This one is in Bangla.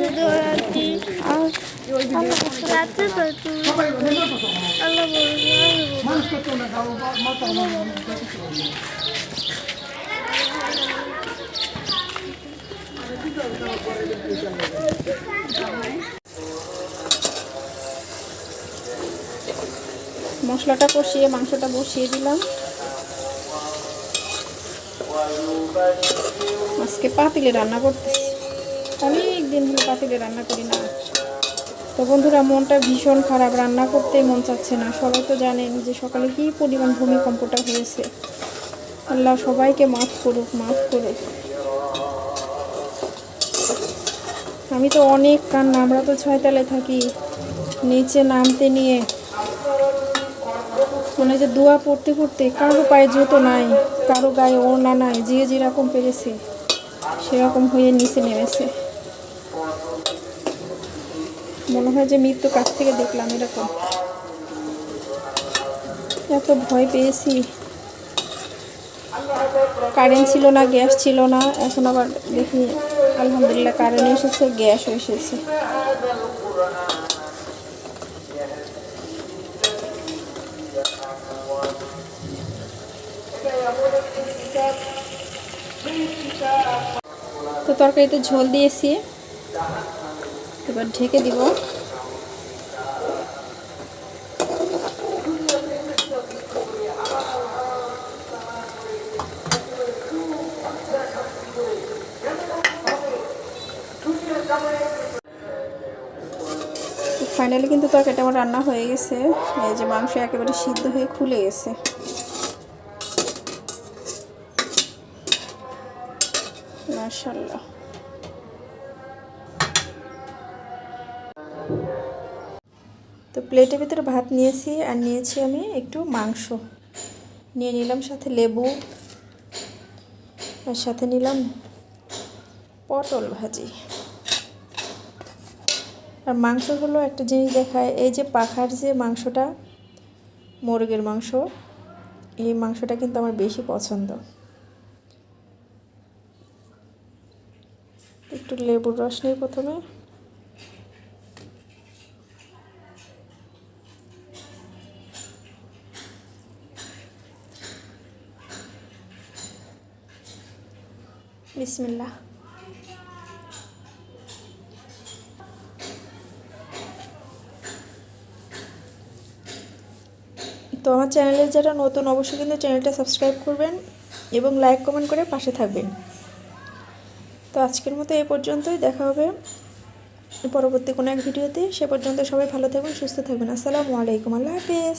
আমি। মশলাটা কষিয়ে মাংসটা বসিয়ে দিলাম আজকে পাতিলে রান্না করতেছি অনেক দিন হলো পাতিলে রান্না করি না। তো বন্ধুরা, মনটা ভীষণ খারাপ, রান্না করতে মন চাচ্ছে না। সবাই তো জানেন যে সকালে কী পরিমাণ ভূমিকম্পটা হয়েছে। আল্লাহ সবাইকে মাফ করুক মাফ করুক। আমি তো অনেক কান্না, আমরা তো ছয়তলায় থাকি। নিচে নামতে নিয়ে মনে যে দোয়া পড়তে পড়তে কারও পায়ে জুতো নাই, কারও গায়ে ওড়না নাই, যে যেরকম পেরেছে, সেরকম হয়ে নিচে নেমেছে। মনে হয় যে মৃত্যু কাছ থেকে দেখলাম এরকম। এত ভয় পেয়েছি। কারেন্ট ছিল না গ্যাস ছিল না। এখন আবার দেখি, আলহামদুলিল্লাহ কারেন্ট এসেছে গ্যাস এসেছে। তো তরকারিতে ঝোল দিয়েছি। এবার ঢেকে দিব। ফাইনালি কিন্তু তরকারিটা আমার রান্না হয়ে গেছে। এই যে মাংস একেবারে সিদ্ধ হয়ে খুলে গেছে। মাশাল্লাহ তো প্লেটের ভিতরে ভাত নিয়েছি আর নিয়েছি আমি একটু মাংস। নিয়ে নিলাম সাথে লেবু আর সাথে নিলাম পটল ভাজি। আর মাংস হলো একটা জিনিস দেখায়, এই যে পাখার যে মাংসটা, মুরগির মাংস, এই মাংসটা কিন্তু আমার বেশি পছন্দ। একটু লেবুর রস নিই প্রথমে। বিসমিল্লাহ। তো আমার চ্যানেলে যারা নতুন, অবশ্যই কিন্তু চ্যানেলটা সাবস্ক্রাইব করবেন এবং লাইক, কমেন্ট করে পাশে থাকবেন। তো আজকের মতো এ পর্যন্তই। দেখা হবে পরবর্তী কোনো এক ভিডিওতে। সে পর্যন্ত সবাই ভালো থাকবেন সুস্থ থাকবেন আসসালামু আলাইকুম। আল্লাহ হাফিজ।